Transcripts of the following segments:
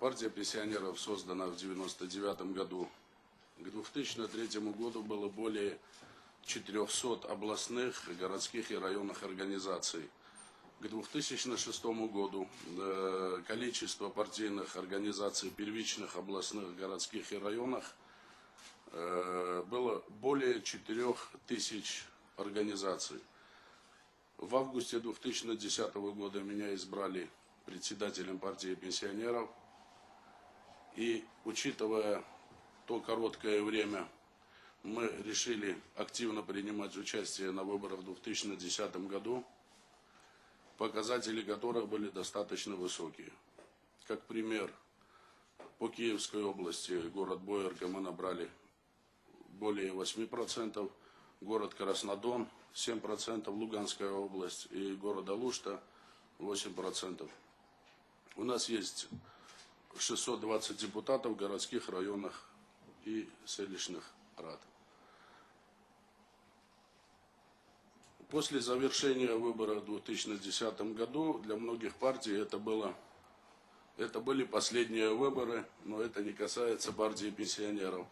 Партия пенсионеров создана в 1999 году. К 2003 году было более 400 областных, городских и районных организаций. К 2006 году э, количество партийных организаций первичных, областных, городских и районах э, было более 4000 организаций. В августе 2010 года меня избрали председателем партии пенсионеров. И учитывая то короткое время, мы решили активно принимать участие на выборах в 2010 году, показатели которых были достаточно высокие. Как пример, по Киевской области, город Боярка, мы набрали более 8%, город Краснодон 7%, Луганская область и город Алушта 8%. У нас есть 620 депутатов городских районах и селищных рад. После завершения выборов в 2010 году для многих партий это было это были последние выборы, но это не касается партии пенсионеров.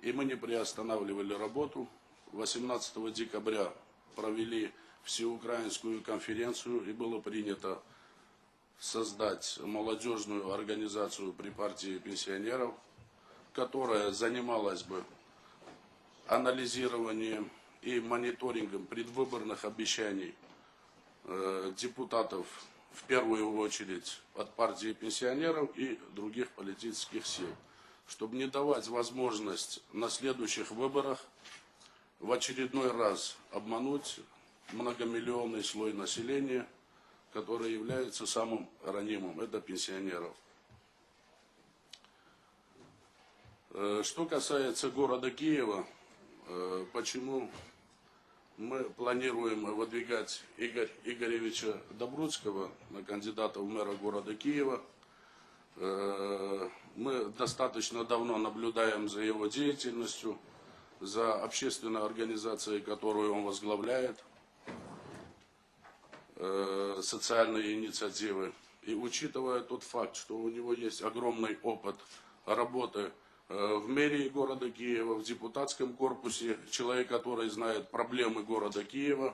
И мы не приостанавливали работу. 18 декабря провели всеукраинскую конференцию и было принято создать молодежную организацию при партии пенсионеров, которая занималась бы анализированием и мониторингом предвыборных обещаний э, депутатов в первую очередь от партии пенсионеров и других политических сил, чтобы не давать возможность на следующих выборах в очередной раз обмануть многомиллионный слой населения, который является самым ранимым, это пенсионеров. Э, Что касается города Киева, э, почему мы планируем выдвигать Игорь Игоревича Добрудского на кандидата в мэра города Киева. Э, Мы достаточно давно наблюдаем за его деятельностью, за общественной организацией, которую он возглавляет, э, социальные инициативы. И учитывая тот факт, что у него есть огромный опыт работы э, в мэрии города Киева, в депутатском корпусе, человек, который знает проблемы города Киева,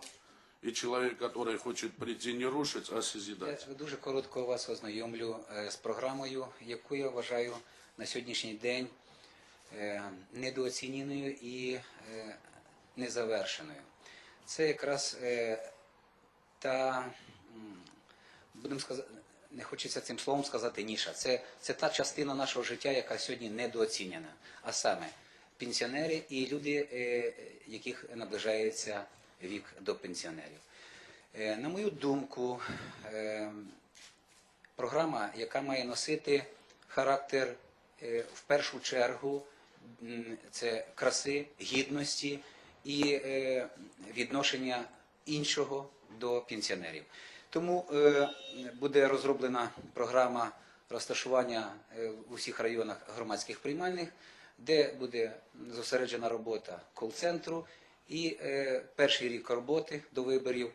и человек, который хочет прийти не рушить, а созидать. Я дуже коротко вас ознайомлю е, з програмою, яку я вважаю на сьогоднішній день е, недооціненою і е, незавершеною. Це якраз е, та, будемо сказати, не хочеться цим словом сказати ніша. Це, це та частина нашого життя, яка сьогодні недооцінена. А саме пенсіонери і люди, е, яких наближається вік до пенсіонерів. Е, На мою думку, е, програма, яка має носити характер в першу чергу це краси, гідності і відношення іншого до пенсіонерів. Тому е, буде розроблена програма розташування е, в усіх районах громадських приймальних, де буде зосереджена робота кол-центру і е, перший рік роботи до виборів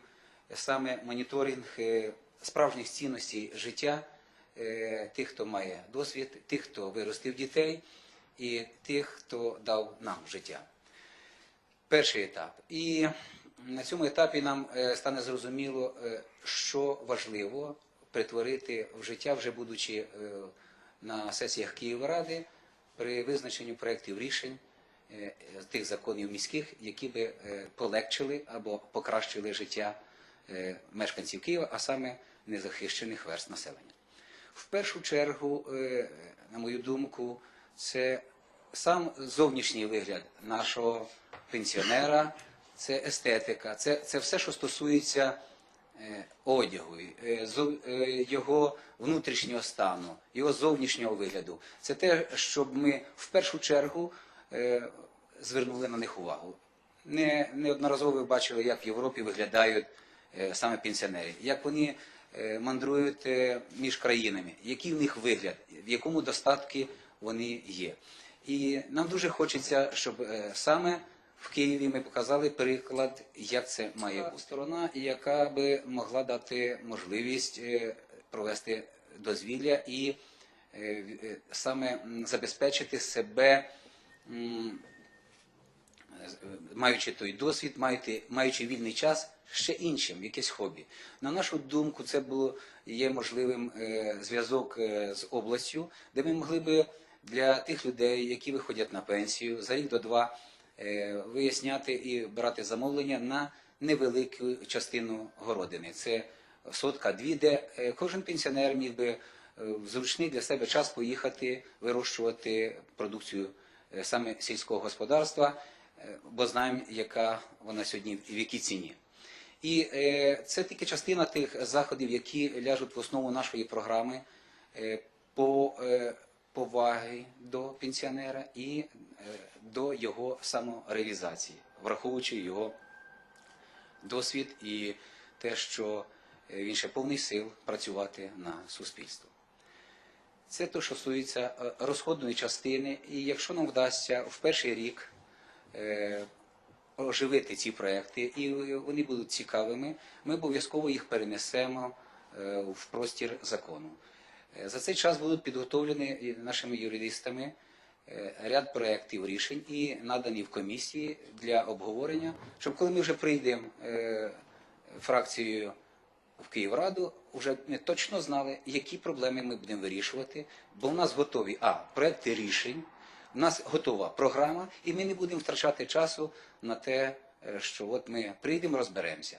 саме моніторинг справжніх цінностей життя тих, хто має досвід, тих, хто виростив дітей, і тих, хто дав нам життя. Перший етап. І на цьому етапі нам е, стане зрозуміло, е, що важливо притворити в життя, вже будучи е, на сесіях Київради, при визначенні проєктів рішень тих законів міських, які би полегшили або покращили життя мешканців Києва, а саме незахищених верст населення. В першу чергу, на мою думку, це сам зовнішній вигляд нашого пенсіонера, це естетика, це, це все, що стосується е, одягу, е, е, його внутрішнього стану, його зовнішнього вигляду. Це те, щоб ми в першу чергу звернули на них увагу. Не, неодноразово ви бачили, як в Європі виглядають саме пенсіонери, як вони мандрують між країнами, який в них вигляд, в якому достатки вони є. І нам дуже хочеться, щоб саме в Києві ми показали приклад, як це має бути. сторона, яка би могла дати можливість е, провести дозвілля і е, е, саме забезпечити себе, маючи той досвід, маючи, вільний час ще іншим, якесь хобі. На нашу думку, це було є можливим зв'язок з областю, де ми могли би для тих людей, які виходять на пенсію за рік до два, виясняти і брати замовлення на невелику частину городини. Це сотка дві, де е, кожен пенсіонер міг би е, в зручний для себе час поїхати вирощувати продукцію е, саме сільського господарства, е, бо знаємо, яка вона сьогодні в якій ціні. І е, це тільки частина тих заходів, які ляжуть в основу нашої програми е, по е, поваги до пенсіонера і е, до його самореалізації, враховуючи його досвід і те, що е, він ще повний сил працювати на суспільство. Це те, що стосується е, розходної частини, і якщо нам вдасться в перший рік оживити ці проекти, і вони будуть цікавими, ми обов'язково їх перенесемо в простір закону. Е, За цей час будуть підготовлені нашими юристами е, ряд проєктів рішень і надані в комісії для обговорення, щоб коли ми вже прийдемо е, фракцією в Київраду, вже ми точно знали, які проблеми ми будемо вирішувати, бо у нас готові а проекти рішень, у нас готова програма, і ми не будемо втрачати часу на те, що от ми прийдемо, розберемося.